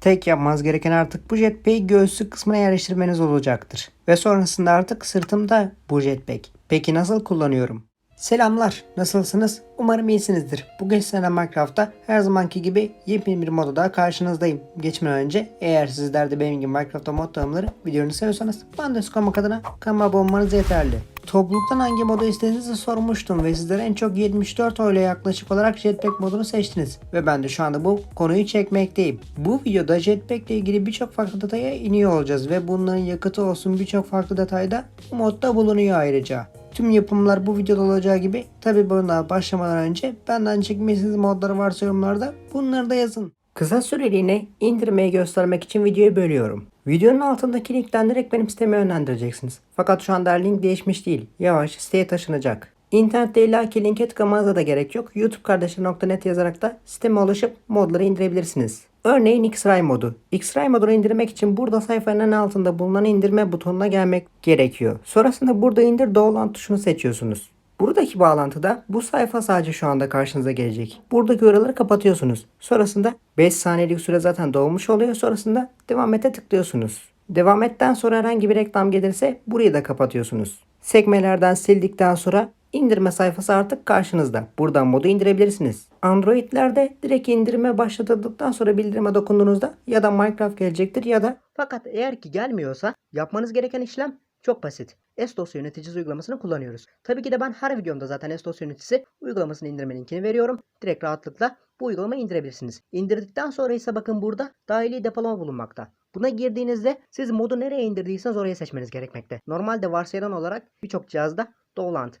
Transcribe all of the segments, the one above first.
Tek yapmanız gereken artık bu jetpack'i göğsü kısmına yerleştirmeniz olacaktır. Ve sonrasında artık sırtımda bu jetpack. Peki nasıl kullanıyorum? Selamlar, nasılsınız? Umarım iyisinizdir. Bugün sizlerle Minecraft'ta her zamanki gibi yepyeni bir moda daha karşınızdayım. Geçmeden önce eğer sizler de benim gibi Minecraft'ta mod tanımları videolarını seviyorsanız Bandes koymak adına kanalıma abone olmanız yeterli. Topluluktan hangi modu istediğinizi sormuştum ve sizlere en çok 74 oyla yaklaşık olarak Jetpack modunu seçtiniz. Ve ben de şu anda bu konuyu çekmekteyim. Bu videoda Jetpack ile ilgili birçok farklı detaya iniyor olacağız ve bunların yakıtı olsun birçok farklı detayda modda bulunuyor ayrıca. Tüm yapımlar bu videoda olacağı gibi tabi buna başlamadan önce benden çekmeyesiniz modları varsa yorumlarda bunları da yazın. Kısa süreliğine indirmeyi göstermek için videoyu bölüyorum. Videonun altındaki linkten direkt benim siteme yönlendireceksiniz. Fakat şu anda link değişmiş değil. Yavaş siteye taşınacak. İnternette illaki linke tıklamanıza da gerek yok. youtubekardeşler.net yazarak da siteme ulaşıp modları indirebilirsiniz. Örneğin X-Ray modu. X-Ray modunu indirmek için burada sayfanın en altında bulunan indirme butonuna gelmek gerekiyor. Sonrasında burada indir download tuşunu seçiyorsunuz. Buradaki bağlantıda bu sayfa sadece şu anda karşınıza gelecek. Buradaki oraları kapatıyorsunuz. Sonrasında 5 saniyelik süre zaten dolmuş oluyor. Sonrasında devam ete tıklıyorsunuz. Devam etten sonra herhangi bir reklam gelirse burayı da kapatıyorsunuz. Sekmelerden sildikten sonra indirme sayfası artık karşınızda. Buradan modu indirebilirsiniz. Android'lerde direkt indirime başlatıldıktan sonra bildirime dokunduğunuzda ya da Minecraft gelecektir ya da fakat eğer ki gelmiyorsa yapmanız gereken işlem çok basit. S-Dosya yöneticisi uygulamasını kullanıyoruz. Tabii ki de ben her videomda zaten S-Dosya yöneticisi uygulamasını indirme linkini veriyorum. Direkt rahatlıkla bu uygulamayı indirebilirsiniz. İndirdikten sonra ise bakın burada dahili depolama bulunmakta. Buna girdiğinizde siz modu nereye indirdiyseniz oraya seçmeniz gerekmekte. Normalde varsayılan olarak birçok cihazda Dolant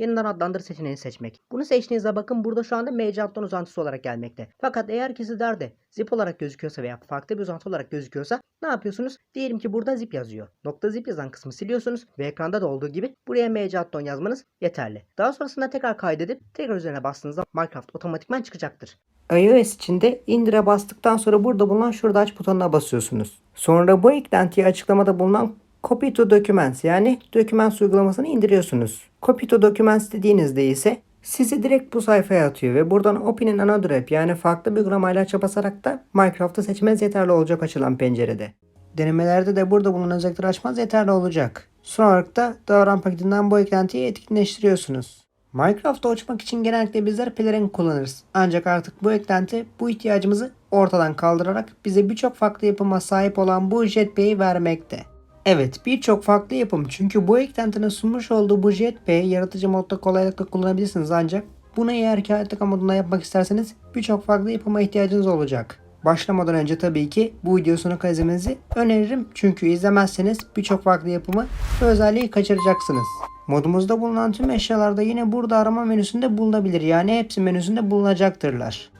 yeniden adlandır seçeneğini seçmek. Bunu seçtiğinizde bakın burada şu anda mecattan uzantısı olarak gelmekte. Fakat eğer ki sizlerde zip olarak gözüküyorsa veya farklı bir uzantı olarak gözüküyorsa ne yapıyorsunuz? Diyelim ki burada zip yazıyor. Nokta zip yazan kısmı siliyorsunuz ve ekranda da olduğu gibi buraya mecatton yazmanız yeterli. Daha sonrasında tekrar kaydedip tekrar üzerine bastığınızda Minecraft otomatikman çıkacaktır. iOS için indire bastıktan sonra burada bulunan şurada aç butonuna basıyorsunuz. Sonra bu eklentiyi açıklamada bulunan Copy to Documents yani Documents uygulamasını indiriyorsunuz. Copy to Documents dediğinizde ise sizi direkt bu sayfaya atıyor ve buradan Open in another app yani farklı bir uygulamayla aça basarak da Minecraft'ı seçmeniz yeterli olacak açılan pencerede. Denemelerde de burada bulunan özellikleri açmanız yeterli olacak. Son olarak da davran paketinden bu eklentiyi etkinleştiriyorsunuz. Minecraft'ta uçmak için genellikle bizler pelerin kullanırız. Ancak artık bu eklenti bu ihtiyacımızı ortadan kaldırarak bize birçok farklı yapıma sahip olan bu jetpack'i vermekte. Evet birçok farklı yapım çünkü bu eklentinin sunmuş olduğu bu jetpack'i yaratıcı modda kolaylıkla kullanabilirsiniz ancak bunu eğer ki harita modunda yapmak isterseniz birçok farklı yapıma ihtiyacınız olacak. Başlamadan önce tabii ki bu videosunu izlemenizi öneririm çünkü izlemezseniz birçok farklı yapımı ve özelliği kaçıracaksınız. Modumuzda bulunan tüm eşyalar da yine burada arama menüsünde bulunabilir yani hepsi menüsünde bulunacaktırlar.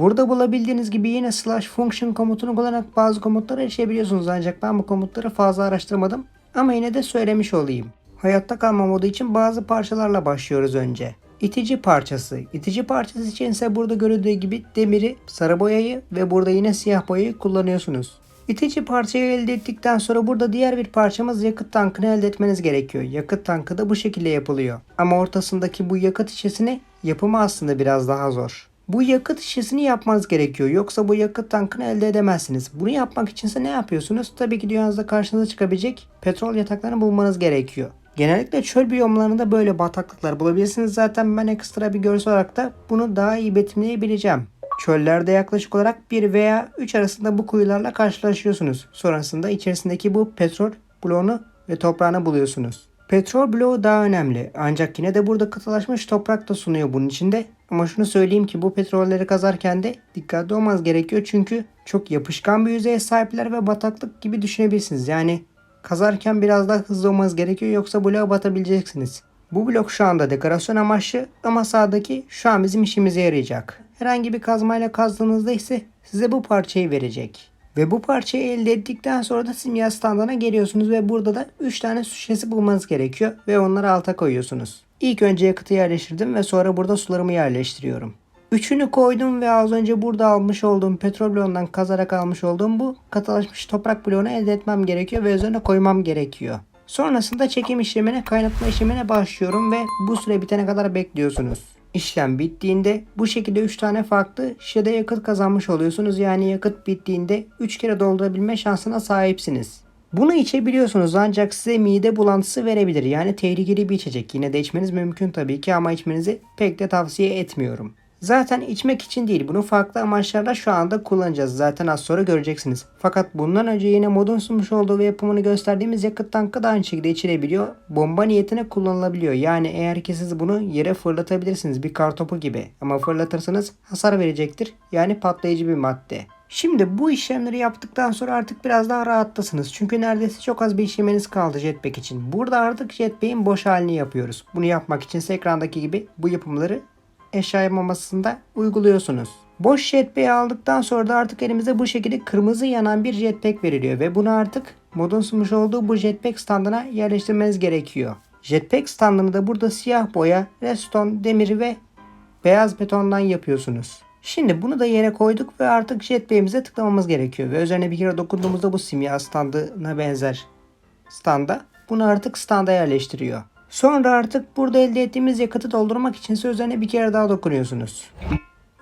Burada bulabildiğiniz gibi yine slash function komutunu kullanarak bazı komutlara erişebiliyorsunuz ancak ben bu komutları fazla araştırmadım ama yine de söylemiş olayım. Hayatta kalma modu için bazı parçalarla başlıyoruz önce. İtici parçası. İtici parçası için ise burada görüldüğü gibi demiri, sarı boyayı ve burada yine siyah boyayı kullanıyorsunuz. İtici parçayı elde ettikten sonra burada diğer bir parçamız yakıt tankını elde etmeniz gerekiyor. Yakıt tankı da bu şekilde yapılıyor. Ama ortasındaki bu yakıt şişesini yapımı aslında biraz daha zor. Bu yakıt şişesini yapmanız gerekiyor. Yoksa bu yakıt tankını elde edemezsiniz. Bunu yapmak içinse ne yapıyorsunuz? Tabii ki dünyanızda karşınıza çıkabilecek petrol yataklarını bulmanız gerekiyor. Genellikle çöl biyomlarında böyle bataklıklar bulabilirsiniz. Zaten ben ekstra bir görsel olarak da bunu daha iyi betimleyebileceğim. Çöllerde yaklaşık olarak 1 veya 3 arasında bu kuyularla karşılaşıyorsunuz. Sonrasında içerisindeki bu petrol bloğunu ve toprağını buluyorsunuz. Petrol bloğu daha önemli. Ancak yine de burada katılaşmış toprak da sunuyor bunun içinde. Ama şunu söyleyeyim ki bu petrolleri kazarken de dikkatli olmanız gerekiyor. Çünkü çok yapışkan bir yüzeye sahipler ve bataklık gibi düşünebilirsiniz. Yani kazarken biraz daha hızlı olmanız gerekiyor yoksa bloğa batabileceksiniz. Bu blok şu anda dekorasyon amaçlı ama sağdaki şu an bizim işimize yarayacak. Herhangi bir kazmayla kazdığınızda ise size bu parçayı verecek. Ve bu parçayı elde ettikten sonra da simya standına geliyorsunuz ve burada da 3 tane su şişesi bulmanız gerekiyor ve onları alta koyuyorsunuz. İlk önce yakıtı yerleştirdim ve sonra burada sularımı yerleştiriyorum. Üçünü koydum ve az önce burada almış olduğum petrol bloğundan kazarak almış olduğum bu katılaşmış toprak bloğunu elde etmem gerekiyor ve üzerine koymam gerekiyor. Sonrasında çekim işlemine kaynatma işlemine başlıyorum ve bu süre bitene kadar bekliyorsunuz. İşlem bittiğinde bu şekilde 3 tane farklı şişede yakıt kazanmış oluyorsunuz. Yani yakıt bittiğinde 3 kere doldurabilme şansına sahipsiniz. Bunu içebiliyorsunuz ancak size mide bulantısı verebilir. Yani tehlikeli bir içecek. Yine de içmeniz mümkün tabii ki ama içmenizi pek de tavsiye etmiyorum. Zaten içmek için değil bunu farklı amaçlarla şu anda kullanacağız. Zaten az sonra göreceksiniz. Fakat bundan önce yine modun sunmuş olduğu ve yapımını gösterdiğimiz yakıt tankı da aynı şekilde içilebiliyor. Bomba niyetine kullanılabiliyor. Yani eğer ki siz bunu yere fırlatabilirsiniz bir kartopu gibi. Ama fırlatırsanız hasar verecektir. Yani patlayıcı bir madde. Şimdi bu işlemleri yaptıktan sonra artık biraz daha rahattasınız. Çünkü neredeyse çok az bir işlemeniz kaldı jetpack için. Burada artık jetpack'in boş halini yapıyoruz. Bunu yapmak için ekrandaki gibi bu yapımları eşya mamasında uyguluyorsunuz. Boş jetpack'i aldıktan sonra da artık elimize bu şekilde kırmızı yanan bir jetpack veriliyor ve bunu artık modun sunmuş olduğu bu jetpack standına yerleştirmeniz gerekiyor. Jetpack standını da burada siyah boya, redstone, demiri ve beyaz betondan yapıyorsunuz. Şimdi bunu da yere koyduk ve artık jetpack'imize tıklamamız gerekiyor. Ve üzerine bir kere dokunduğumuzda bu simya standına benzer standa bunu artık standa yerleştiriyor. Sonra artık burada elde ettiğimiz yakıtı doldurmak için ise üzerine bir kere daha dokunuyorsunuz.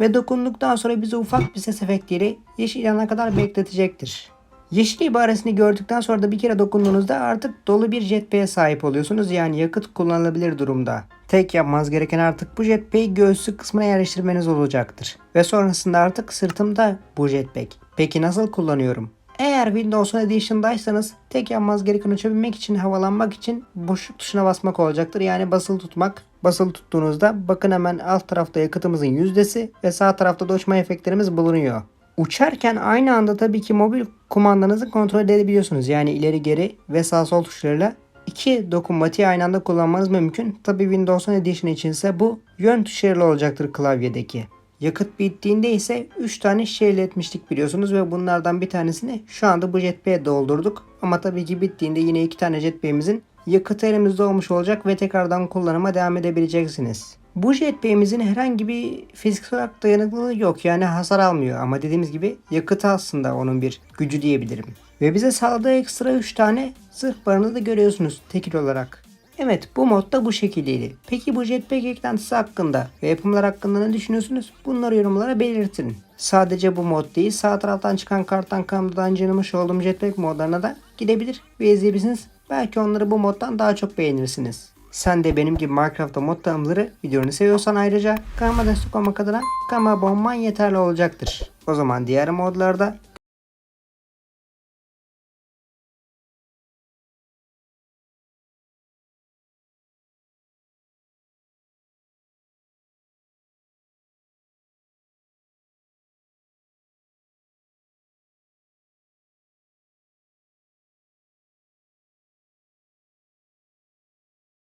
Ve dokunduktan sonra bize ufak bir ses efektiyle yeşil yana kadar bekletecektir. Yeşil ibaresini gördükten sonra da bir kere dokunduğunuzda artık dolu bir jetpack'e sahip oluyorsunuz. Yani yakıt kullanılabilir durumda. Tek yapmanız gereken artık bu jetpack'i göğüslük kısmına yerleştirmeniz olacaktır. Ve sonrasında artık sırtımda bu jetpack. Peki nasıl kullanıyorum? Eğer Windows 10 Edition'daysanız tek yapmanız gereken uçabilmek için havalanmak için boşluk tuşuna basmak olacaktır. Yani basılı tutmak. Basılı tuttuğunuzda bakın hemen alt tarafta yakıtımızın yüzdesi ve sağ tarafta da uçma efektlerimiz bulunuyor. Uçarken aynı anda tabii ki mobil kumandanızı kontrol edebiliyorsunuz. Yani ileri geri ve sağ sol tuşlarıyla iki dokunmatiği aynı anda kullanmanız mümkün. Tabii Windows 10 Edition içinse bu yön tuşlarıyla olacaktır klavyedeki. Yakıt bittiğinde ise 3 tane elde etmiştik biliyorsunuz ve bunlardan bir tanesini şu anda bu jetpack'e doldurduk. Ama tabii ki bittiğinde yine 2 tane jetpack'imizin yakıtı elimizde olmuş olacak ve tekrardan kullanıma devam edebileceksiniz. Bu jetpack'imizin herhangi bir fiziksel olarak dayanıklılığı yok yani hasar almıyor ama dediğimiz gibi yakıtı aslında onun bir gücü diyebilirim. Ve bize sağladığı ekstra 3 tane zırh barını da görüyorsunuz tekil olarak. Evet bu modda bu şekildeydi. Peki bu jetpack eklentisi hakkında ve yapımlar hakkında ne düşünüyorsunuz? Bunları yorumlara belirtin. Sadece bu mod değil sağ taraftan çıkan karttan kanaldan incelemiş olduğum jetpack modlarına da gidebilir ve izleyebilirsiniz. Belki onları bu moddan daha çok beğenirsiniz. Sen de benim gibi Minecraft'ta mod tanımları videonu seviyorsan ayrıca kanalıma destek olmak adına kanalıma abone olman yeterli olacaktır. O zaman diğer modlarda